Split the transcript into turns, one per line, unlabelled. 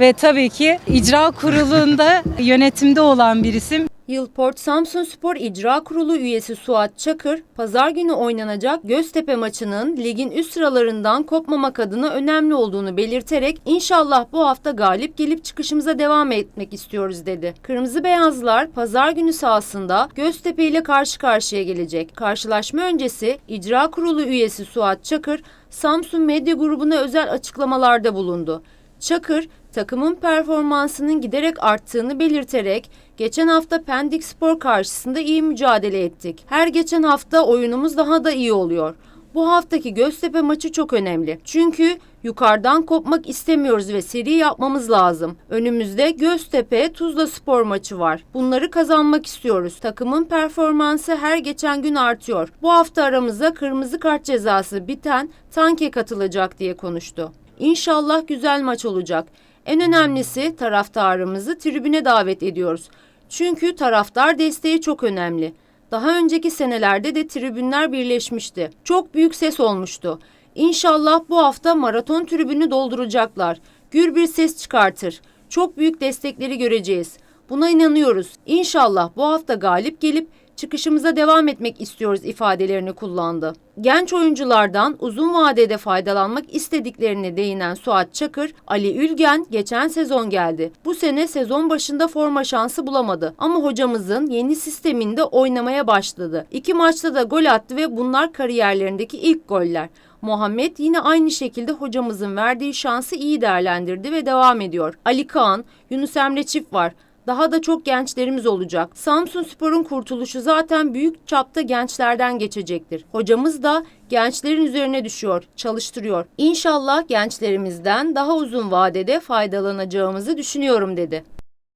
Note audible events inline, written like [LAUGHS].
Ve tabii ki icra kurulunda [LAUGHS] yönetimde olan bir isim.
Yılport Samsun Spor İcra Kurulu üyesi Suat Çakır, pazar günü oynanacak Göztepe maçının ligin üst sıralarından kopmamak adına önemli olduğunu belirterek inşallah bu hafta galip gelip çıkışımıza devam etmek istiyoruz dedi. Kırmızı Beyazlılar pazar günü sahasında Göztepe ile karşı karşıya gelecek. Karşılaşma öncesi İcra Kurulu üyesi Suat Çakır, Samsun Medya Grubu'na özel açıklamalarda bulundu. Çakır, takımın performansının giderek arttığını belirterek geçen hafta Pendik Spor karşısında iyi mücadele ettik. Her geçen hafta oyunumuz daha da iyi oluyor. Bu haftaki Göztepe maçı çok önemli. Çünkü yukarıdan kopmak istemiyoruz ve seri yapmamız lazım. Önümüzde Göztepe Tuzla Spor maçı var. Bunları kazanmak istiyoruz. Takımın performansı her geçen gün artıyor. Bu hafta aramıza kırmızı kart cezası biten Tanke katılacak diye konuştu. İnşallah güzel maç olacak. En önemlisi taraftarımızı tribüne davet ediyoruz. Çünkü taraftar desteği çok önemli. Daha önceki senelerde de tribünler birleşmişti. Çok büyük ses olmuştu. İnşallah bu hafta maraton tribünü dolduracaklar. Gür bir ses çıkartır. Çok büyük destekleri göreceğiz. Buna inanıyoruz. İnşallah bu hafta galip gelip çıkışımıza devam etmek istiyoruz ifadelerini kullandı. Genç oyunculardan uzun vadede faydalanmak istediklerine değinen Suat Çakır, Ali Ülgen geçen sezon geldi. Bu sene sezon başında forma şansı bulamadı ama hocamızın yeni sisteminde oynamaya başladı. İki maçta da gol attı ve bunlar kariyerlerindeki ilk goller. Muhammed yine aynı şekilde hocamızın verdiği şansı iyi değerlendirdi ve devam ediyor. Ali Kaan, Yunus Emre Çift var. Daha da çok gençlerimiz olacak. Samsun Spor'un kurtuluşu zaten büyük çapta gençlerden geçecektir. Hocamız da gençlerin üzerine düşüyor, çalıştırıyor. İnşallah gençlerimizden daha uzun vadede faydalanacağımızı düşünüyorum dedi.